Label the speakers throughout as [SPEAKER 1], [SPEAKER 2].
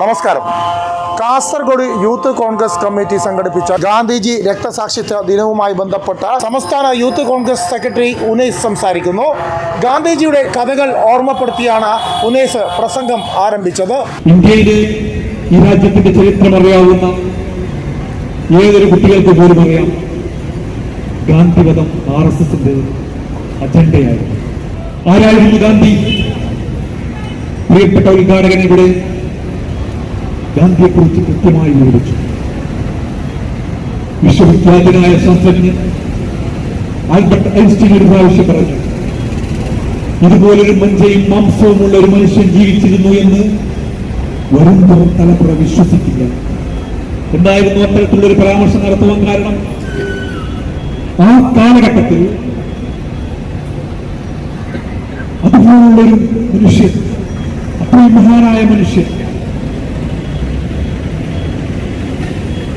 [SPEAKER 1] നമസ്കാരം. Kasaragod youth Congress committee സംഘടിപ്പിച്ച ഗാന്ധിജി രക്തസാക്ഷിത്വ ദിനവുമായി ബന്ധപ്പെട്ട സംസ്ഥാന യൂത്ത് കോൺഗ്രസ് സെക്രട്ടറി ഉനൈസ് സംസാരിക്കുന്നു. ഗാന്ധിജിയുടെ കഥകൾ ഓർമ്മപ്പെടുത്തിയാണ് ഉനൈസ് പ്രസംഗം ആരംഭിച്ചത്.
[SPEAKER 2] ഇന്ത്യയിലെ ഈ രാജ്യത്തിന്റെ ചരിത്രം അറിയാവുന്ന ഏതൊരു കുട്ടികൾക്ക് പോലും അറിയാം. ഗാന്ധിവധം ആർ എസ് എസിന്റെ അജണ്ടയായിരുന്നു. ആരായിരുന്നു ഗാന്ധി? പ്രിയപ്പെട്ട ഉദ്ഘാടകൻ ഇവിടെ ഗാന്ധിയെക്കുറിച്ച് കൃത്യമായി വിവരിച്ചു. വിശ്വവിഖ്യാതനായ ശാസ്ത്രജ്ഞൻ ആൽബർട്ട് ഐൻസ്റ്റീൻ ഒരു പ്രാവശ്യം പറഞ്ഞു ഇതുപോലൊരു മഞ്ചയും മാംസവുമുള്ള ഒരു മനുഷ്യൻ ജീവിച്ചിരുന്നു എന്ന് വരും തലപ്പുറ വിശ്വസിക്കില്ല. എന്തായിരുന്നു അത്തരത്തിലുള്ള ഒരു പരാമർശം നടത്തുവാൻ കാരണം ആ കാലഘട്ടത്തിൽ അതുപോലുള്ളൊരു മനുഷ്യൻ അത്രയും മഹാനായ മനുഷ്യൻ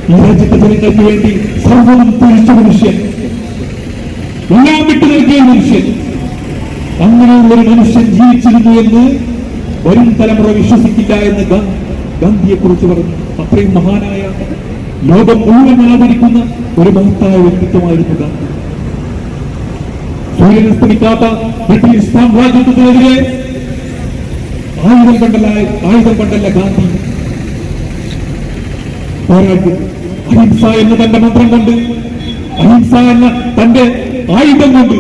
[SPEAKER 2] ഈ രാജ്യത്തെ ജനങ്ങൾക്ക് വേണ്ടി സർവം തിരിച്ച മനുഷ്യൻ. എല്ലാം വിട്ടു നൽകിയ മനുഷ്യൻ. അങ്ങനെയുള്ള ഒരു മനുഷ്യൻ ജീവിച്ചിരുന്നു എന്ന് വരും തലമുറ വിശ്വസിക്കില്ല എന്ന് ഗാന്ധിയെ കുറിച്ച് പറഞ്ഞു. അത്രയും മഹാനായ ലോകം മുഴുവൻ ആദരിക്കുന്ന ഒരു മഹത്തായ വ്യക്തിത്വമായിരുന്നു ഗാന്ധി. സൂര്യൻ അസ്തമിക്കാത്ത ബ്രിട്ടീഷ് സാമ്രാജ്യത്വത്തിനെതിരെ ആയുധം കണ്ടല്ല ആയുധം കണ്ടല്ല ഗാന്ധി പോരാട്ടം അഹിംസ എന്ന് തന്റെ മന്ത്രം കൊണ്ട് അഹിംസ എന്ന തന്റെ ആയുധം കൊണ്ട്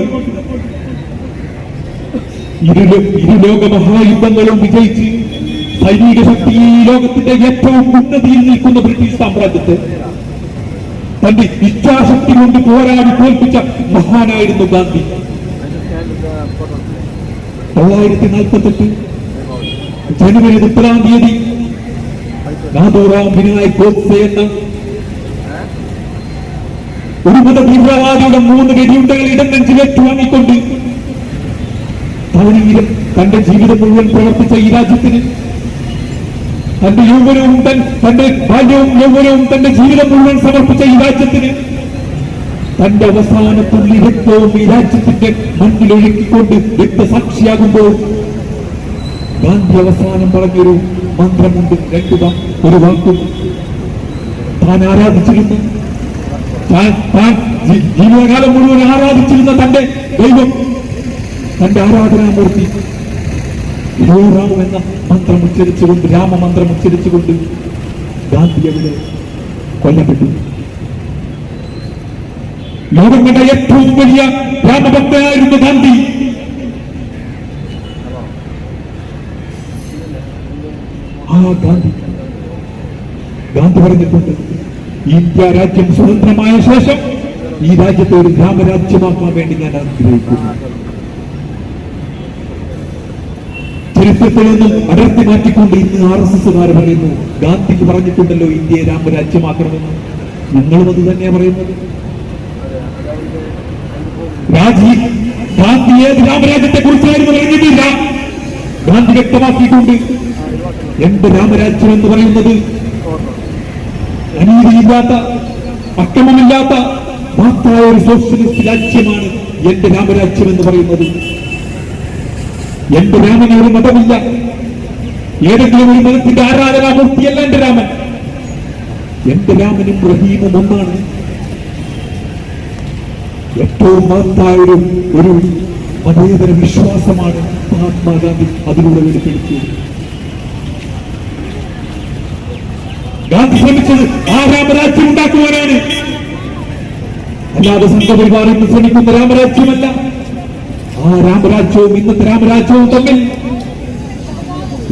[SPEAKER 2] ഇരു ഇരുലോക മഹായുദ്ധങ്ങളും വിജയിച്ച് സൈനിക ശക്തി ഈ ലോകത്തിന്റെ ഏറ്റവും ഉന്നതിയിൽ നിൽക്കുന്ന ബ്രിട്ടീഷ് സാമ്രാജ്യത്തെ തന്റെ ഇച്ഛാശക്തി കൊണ്ട് പോരാടി തോൽപ്പിച്ച മഹാനായിരുന്നു ഗാന്ധി. തൊള്ളായിരത്തി നാൽപ്പത്തെട്ട് ജനുവരി മുപ്പതാം തീയതി നാദൂറാം വിനായക് ഗോഡ്സെ എന്ന ഒരു മത തീവ്രവാദിയുടെ മൂന്ന് വെടിയുണ്ടകൾ ഇടം നെഞ്ചിലേറ്റ് വാങ്ങിക്കൊണ്ട് തവണയിലും തന്റെ ജീവിതം മുഴുവൻ പ്രവർത്തിച്ച ഈ രാജ്യത്തിന് തന്റെ യൗവനവും തന്റെ ബാല്യവും യൗവനവും തന്റെ ജീവിതം മുഴുവൻ സമർപ്പിച്ച ഈ രാജ്യത്തിന് തന്റെ അവസാന തുള്ളി രക്തവും ഈ രാജ്യത്തിന്റെ മണ്ണിലൊഴുക്കിക്കൊണ്ട് രക്തസാക്ഷിയാകുമ്പോൾ ഗാന്ധി അവസാനം പറഞ്ഞൊരു മന്ത്രമുണ്ട്. രണ്ടു ഒരു വാക്കും താൻ ആരാധിച്ചിരുന്നു? ജീവിതകാലം മുഴുവൻ ആരാധിച്ചിരുന്ന തന്റെ ദൈവം തന്റെ ആരാധനാമൂർത്തി ഹോറാം എന്ന മന്ത്രം ഉച്ചരിച്ചുകൊണ്ട് രാമമന്ത്രം ഉച്ചരിച്ചുകൊണ്ട് ഗാന്ധി അവിടെ കൊല്ലപ്പെട്ടു. ലോകം കണ്ട ഏറ്റവും വലിയ രാമഭക്തനായിരുന്നു ഗാന്ധി. ആ ഗാന്ധി ഗാന്ധി പറഞ്ഞിട്ടുണ്ട്. ഇന്ത്യ രാജ്യം സ്വതന്ത്രമായ ശേഷം ഈ രാജ്യത്തെ ഒരു ഗ്രാമരാജ്യമാക്കാൻ വേണ്ടി ഞാൻ ആഗ്രഹിക്കുന്നു. ചരിത്രത്തിൽ നിന്നും അടർത്തി മാറ്റിക്കൊണ്ട് ഇന്ന് ആർ എസ് എസ്സുകാർ പറയുന്നു ഗാന്ധിക്ക് പറഞ്ഞിട്ടുണ്ടല്ലോ ഇന്ത്യയെ രാമരാജ്യമാക്കണമെന്ന്. ഞങ്ങളും അത് തന്നെയാ പറയുന്നത്. രാജീവ് ഗാന്ധി ഏത് രാമരാജ്യത്തെ കുറിച്ചായിരുന്നു പറഞ്ഞിട്ടില്ല ഗാന്ധി വ്യക്തമാക്കിയിട്ടുണ്ട് എന്റെ രാമരാജ്യം എന്ന് പറയുന്നത്? അനീതിയില്ലാത്ത അക്രമമില്ലാത്ത മഹത്തായ ഒരു സോഷ്യലിസ്റ്റ് രാജ്യമാണ് എന്റെ രാമരാജ്യം എന്ന് പറയുന്നത്. എന്റെ രാമന് ഒരു മതമില്ല. ഏതെങ്കിലും ഒരു മതത്തിന്റെ ആരാധനാമൂർത്തിയല്ല എന്റെ രാമൻ. എന്റെ രാമനും റഹീമും ഒന്നാണ്. ഏറ്റവും മഹത്തായ ഒരു ഒരു മതേതര വിശ്വാസമാണ് മഹാത്മാഗാന്ധി അതിലൂടെ വെളിപ്പെടുത്തിയത്. ഗാന്ധി ശ്രമിച്ചത് ആ രാമരാജ്യം ഉണ്ടാക്കുവാനാണ്. അല്ലാതെ സംഘപരിവാർ ഇന്ന് ശ്രമിക്കുന്ന രാമരാജ്യമല്ല. ആ രാമരാജ്യവും ഇന്നത്തെ രാമരാജ്യവും തമ്മിൽ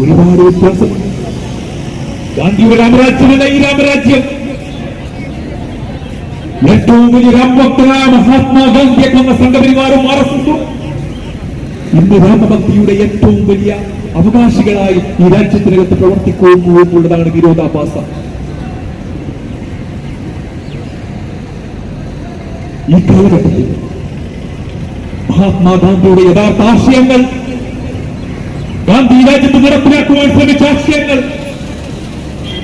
[SPEAKER 2] ഒരുപാട് വ്യത്യാസമുണ്ട് ഗാന്ധിയുടെ രാമരാജ്യമല്ല ഈ രാമരാജ്യം. ഏറ്റവും വലിയ രാമഭക്തനായ മഹാത്മാഗാന്ധിയെ കൊന്ന സംഘപരിവാറും എസും ഇന്ന് രാമഭക്തിയുടെ ഏറ്റവും വലിയ അവകാശികളായി ഈ രാജ്യത്തിനകത്ത് പ്രവർത്തിക്കുന്നു എന്നുള്ളതാണ് വിരോധാഭാസം. ഈ കാലഘട്ടത്തിൽ മഹാത്മാഗാന്ധിയുടെ യഥാർത്ഥ ആശയങ്ങൾ ഗാന്ധി രാജ്യത്ത് നടപ്പിലാക്കുവാൻ ശ്രമിച്ച ആശയങ്ങൾ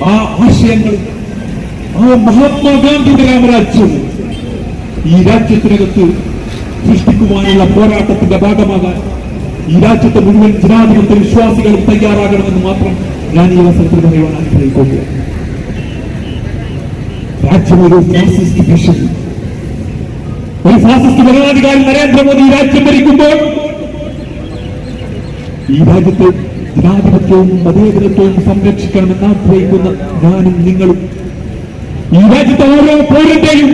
[SPEAKER 2] ആ ആശയങ്ങൾ ആ മഹാത്മാഗാന്ധിയുടെ രാമരാജ്യം ഈ രാജ്യത്തിനകത്ത് സൃഷ്ടിക്കുവാനുള്ള പോരാട്ടത്തിന്റെ ഭാഗമാകാൻ ഈ രാജ്യത്തെ മുഴുവൻ ജനാധിപത്യ വിശ്വാസികളും തയ്യാറാകണമെന്ന് മാത്രം ഞാൻ ഈ അവസരത്തിൽ പറയുവാൻ ആഗ്രഹിക്കുകയാണ് രാജ്യം ഒരു ഫാസിസ്റ്റ് ഭരണാധികാരി നരേന്ദ്രമോദി രാജ്യം ഭരിക്കുമ്പോൾ ഈ രാജ്യത്തെ ജനാധിപത്യവും മതേതരത്വവും സംരക്ഷിക്കണമെന്ന് ആഗ്രഹിക്കുന്ന ഞാനും നിങ്ങളും ഈ രാജ്യത്തെ ഓരോ പൗരന്റെയും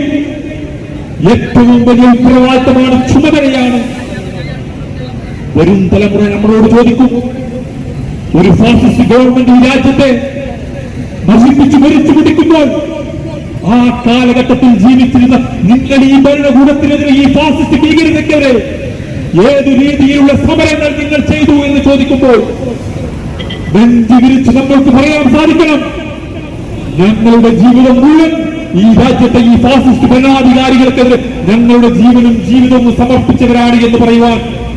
[SPEAKER 2] ഏറ്റവും വലിയ ഉത്തരവാദിത്തമാണ് ചുമതലയാണ് വരും തലമുറ നമ്മളോട് ചോദിക്കും ഒരു ഫാസിസ്റ്റ് ഗവൺമെന്റ് ഈ രാജ്യത്തെ നശിപ്പിച്ചു മരിച്ചു പിടിക്കുമ്പോൾ ആ കാലഘട്ടത്തിൽ ജീവിച്ചിരുന്ന നിങ്ങൾ ഈ ഭരണകൂടത്തിനെതിരെ ഈ ഫാസിസ്റ്റ് ഭീകരതയ്ക്കെതിരെ ഏത് രീതിയിലുള്ള സമരങ്ങൾ നിങ്ങൾ ചെയ്തു എന്ന് ചോദിക്കുമ്പോൾ ബെഞ്ച് വിരിച്ച് നമ്മൾക്ക് പറയാൻ സാധിക്കണം. ഞങ്ങളുടെ ജീവിതം മുഴുവൻ ഈ രാജ്യത്തെ ഈ ഫാസിസ്റ്റ് ഭരണാധികാരികൾക്കെതിരെ ഞങ്ങളുടെ ജീവനും ജീവിതവും സമർപ്പിച്ചവരാണ് എന്ന് പറയുവാൻ